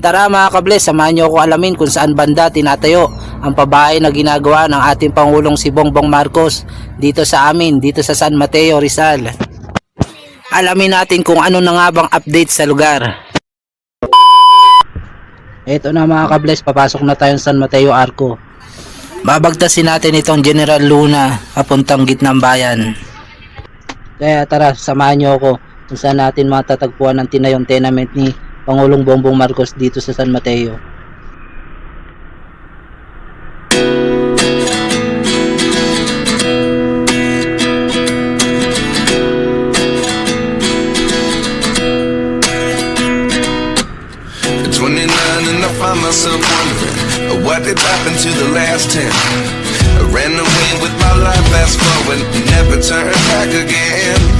Tara mga kables, samahan niyo ako alamin kung saan banda tinatayo ang pabahay na ginagawa ng ating Pangulong si Bongbong Marcos dito sa amin, dito sa San Mateo, Rizal. Alamin natin kung ano na nga bang update sa lugar. Ito na mga kables, papasok na tayo sa San Mateo Arco. Babagtasin natin itong General Luna papuntang gitnang bayan. Kaya tara, samahan niyo ako kung saan natin matatagpuan ang tinayong tenement ni Pangulong Bongbong Marcos dito sa San Mateo. At 29 and I find myself wondering uh, what did happen to the last 10. I ran away with my life, fast forward, never turn back again.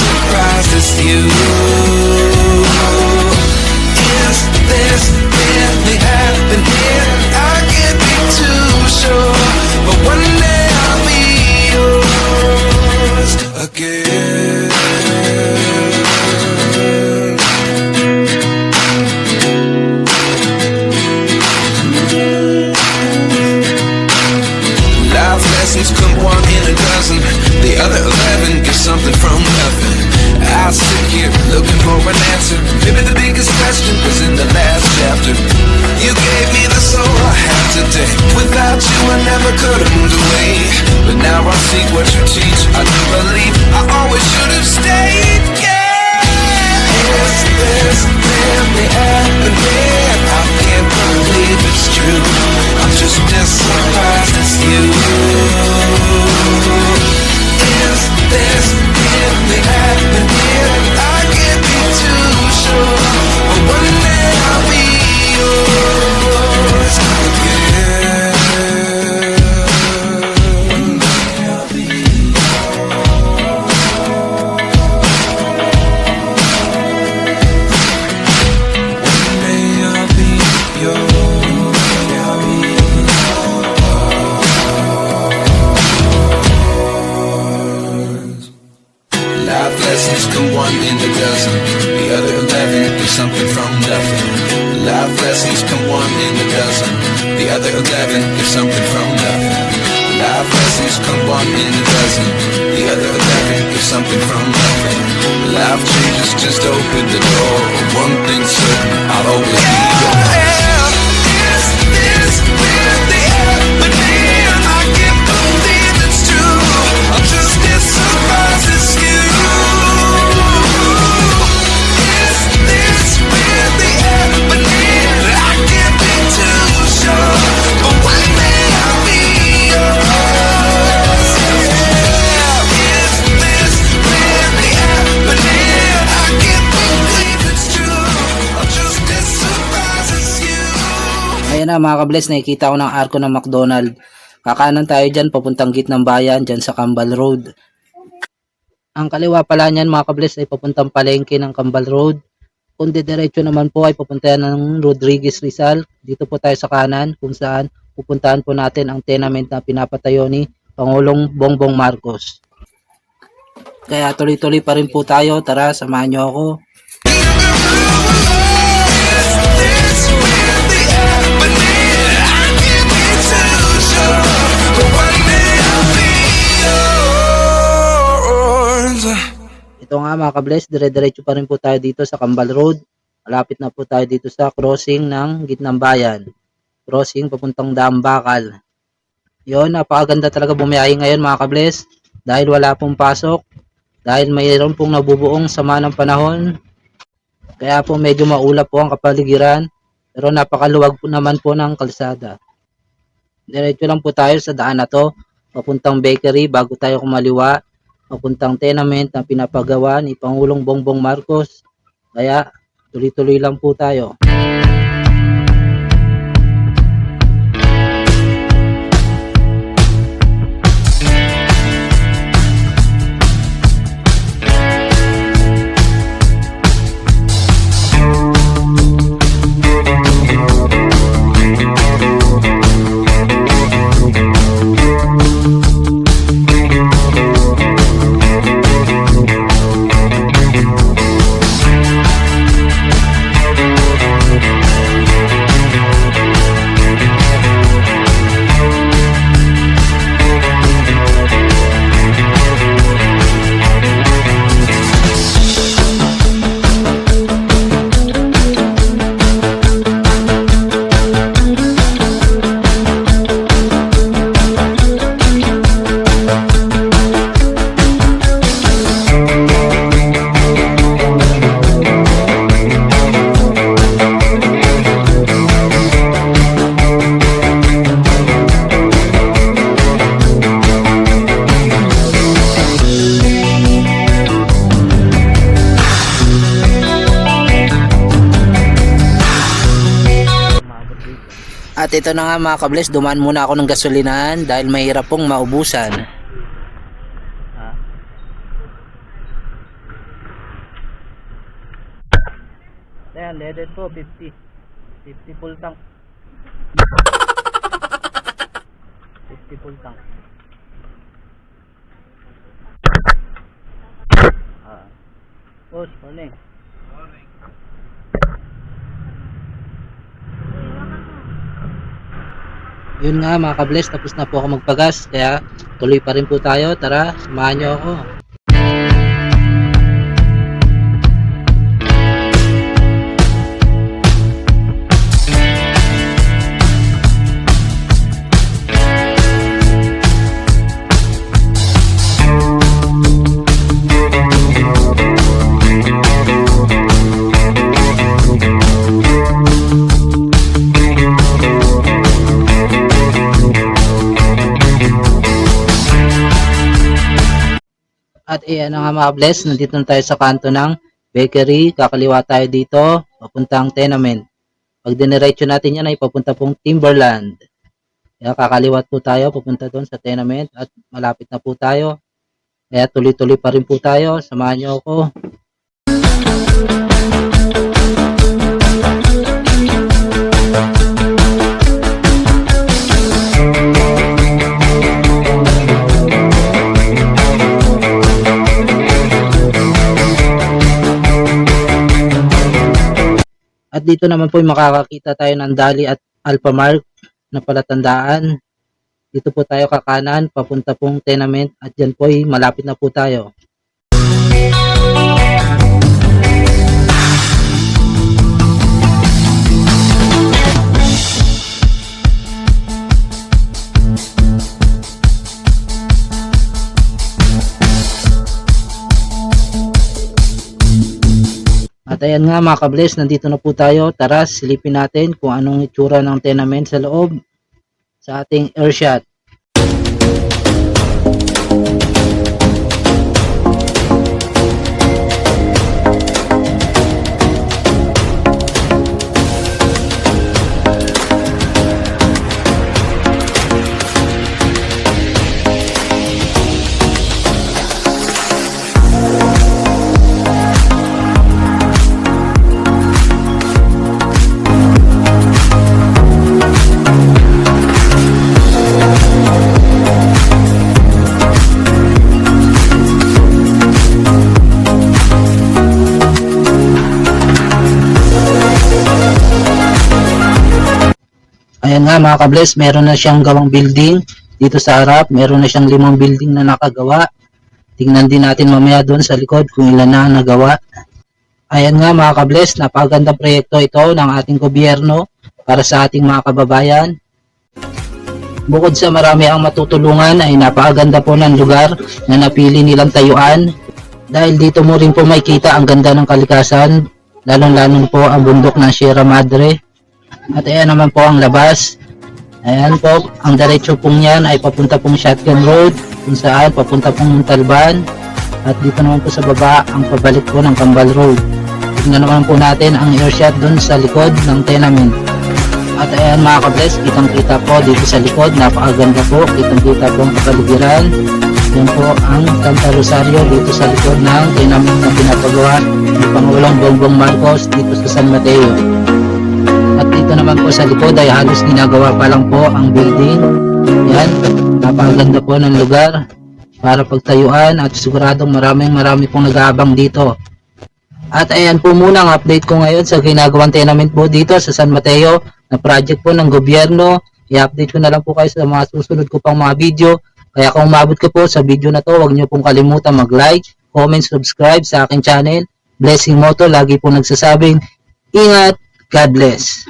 never could have moved away. But now I see what you teach. I do believe I always should have stayed. Yeah. Is this really happening? I can't believe it's true. I'm just surprised you. Is this dozen. The other eleven is something from nothing. Life lessons come one in a dozen. The other eleven is something from nothing. Life lessons come one in a dozen. The other eleven is something from nothing. Life changes just open the door. One thing's certain, I'll always be yours. Ayan na mga kables, nakikita ko ng arko ng McDonald. Kakanan tayo dyan, papuntang gitnang bayan, dyan sa Kambal Road. Ang kaliwa pala niyan mga kables ay papuntang palengke ng Kambal Road. Kung diretso naman po ay papunta ng Rodriguez Rizal. Dito po tayo sa kanan kung saan pupuntahan po natin ang tenement na pinapatayo ni Pangulong Bongbong Marcos. Kaya tuloy-tuloy pa rin po tayo. Tara, samahan niyo ako. Ito nga mga kables, dire-diretso pa rin po tayo dito sa Kambal Road. Malapit na po tayo dito sa crossing ng Gitnang Bayan. Crossing papuntang Dambakal. Yon, napakaganda talaga bumiyahe ngayon mga kables. Dahil wala pong pasok. Dahil mayroon pong nabubuong sama ng panahon. Kaya po medyo maulap po ang kapaligiran. Pero napakaluwag po naman po ng kalsada. Diretso lang po tayo sa daan na to. Papuntang bakery bago tayo kumaliwa papuntang tenement na pinapagawa ni Pangulong Bongbong Marcos. Kaya tuloy-tuloy lang po tayo. At ito na nga mga kables, dumaan muna ako ng gasolinahan dahil mahirap pong maubusan. Ayan, leaded po, 50. 50 full tank. 50 full tank. Ah. Boss, morning. Yun nga mga kables, tapos na po ako magpagas. Kaya tuloy pa rin po tayo. Tara, samahan nyo ako. At iyan na nga mga bless, nandito na tayo sa kanto ng bakery. Kakaliwa tayo dito, papuntang tenement. Pag diniretso natin yan ay papunta pong Timberland. Kaya kakaliwat po tayo, papunta doon sa tenement at malapit na po tayo. Kaya tuloy-tuloy pa rin po tayo. Samahan niyo ako. At dito naman po makakakita tayo ng Dali at Alphamark na palatandaan. Dito po tayo kakanan, papunta pong tenement at dyan po malapit na po tayo. At ayan nga mga kables, nandito na po tayo. Tara, silipin natin kung anong itsura ng tenement sa loob sa ating airshot. Ayan nga mga kables, meron na siyang gawang building dito sa harap. Meron na siyang limang building na nakagawa. Tingnan din natin mamaya doon sa likod kung ilan na nagawa. Ayan nga mga kables, napakagandang proyekto ito ng ating gobyerno para sa ating mga kababayan. Bukod sa marami ang matutulungan ay napakaganda po ng lugar na napili nilang tayuan. Dahil dito mo rin po makikita ang ganda ng kalikasan, lalong-lalo po ang bundok ng Sierra Madre. At ayan naman po ang labas. Ayan po, ang diretso pong yan ay papunta pong Shotgun Road, kung saan papunta pong Montalban. At dito naman po sa baba, ang pabalik po ng Kambal Road. Tignan naman po natin ang airshot dun sa likod ng tenement. At ayan mga kables, kitang kita po dito sa likod, napakaganda po, kitang kita po ang kapaligiran. Yan po ang Santa Rosario dito sa likod ng tenement na pinapagawa ng Pangulong Bongbong Marcos dito sa San Mateo. At dito naman po sa likod ay halos ginagawa pa lang po ang building. Yan, napakaganda po ng lugar para pagtayuan at siguradong maraming marami pong nag-aabang dito. At ayan po muna ang update ko ngayon sa ginagawang tenement po dito sa San Mateo na project po ng gobyerno. I-update ko na lang po kayo sa mga susunod ko pang mga video. Kaya kung umabot ka po sa video na to, huwag niyo pong kalimutan mag-like, comment, subscribe sa aking channel. Blessing Moto, lagi po nagsasabing, ingat, God bless.